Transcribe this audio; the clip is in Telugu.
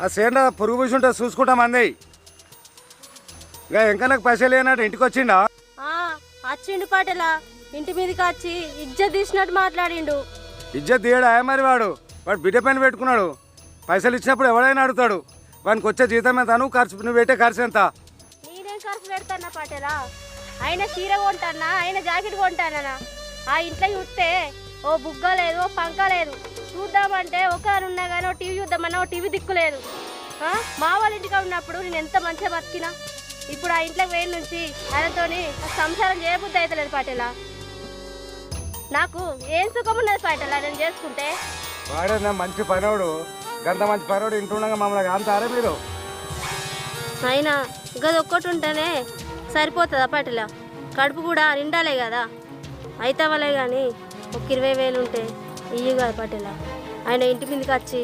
ఆ సేండ పురుగు పూసి ఉంటుంది చూసుకుంటాం అంది ఇంకా ఇంకా నాకు పైసలు లేనట్టు ఇంటికి వచ్చిండా? ఆ, వచ్చిండు పాటలా? ఇంటి మీదకి వచ్చి ఇజ్జత్ తీసినట్టు మాట్లాడిండు. ఇజ్జత్ తీయడా మరి వాడు? వాడు బిడ్డ పైన పెట్టుకున్నాడు. పైసలు ఇచ్చినప్పుడు ఎవడైనా అడుగుతాడు. వానికి వచ్చే జీతం ఎంత? నువ్వు ఖర్చు నువ్వు పెట్టే ఖర్చు ఎంత? నేనేం ఖర్చు పెడతానా పాటలా? ఆయన చీర కొంటానా? ఆయన జాకెట్ కొంటానా? ఆ ఇంట్లో చూస్తే ఓ బుగ్గ లేదు ఓ పంక లేదు. చూద్దామంటే ఒకరు ఉన్నా కానీ టీవీ చూద్దామన్నా టీవీ దిక్కు లేదు. ఆ, మా వాళ్ళ ఇంటికి ఉన్నప్పుడు నేను ఎంత మంచిగా బతికినా ఇప్పుడు ఆ ఇంట్లోకి వేడి నుంచి ఆయనతోని సంసారం చేయబుద్ధి అవుతలేదు పాటలా. నాకు ఏం సుఖం ఉన్నది పాటలా నేను చేసుకుంటే? మంచి పనోడు గంత మంచి పనోడు ఇంటుండగా మమ్మల్ని అంతారే మీరు? అయినా గది ఒక్కటి ఉంటేనే సరిపోతుందా పాటలా? కడుపు కూడా నిండాలే కదా. అయితవలే కానీ ఒక ఇరవై వేలు ఉంటే. ఇయ్యి కదా పాటలా. ఆయన ఇంటి మీదకి వచ్చి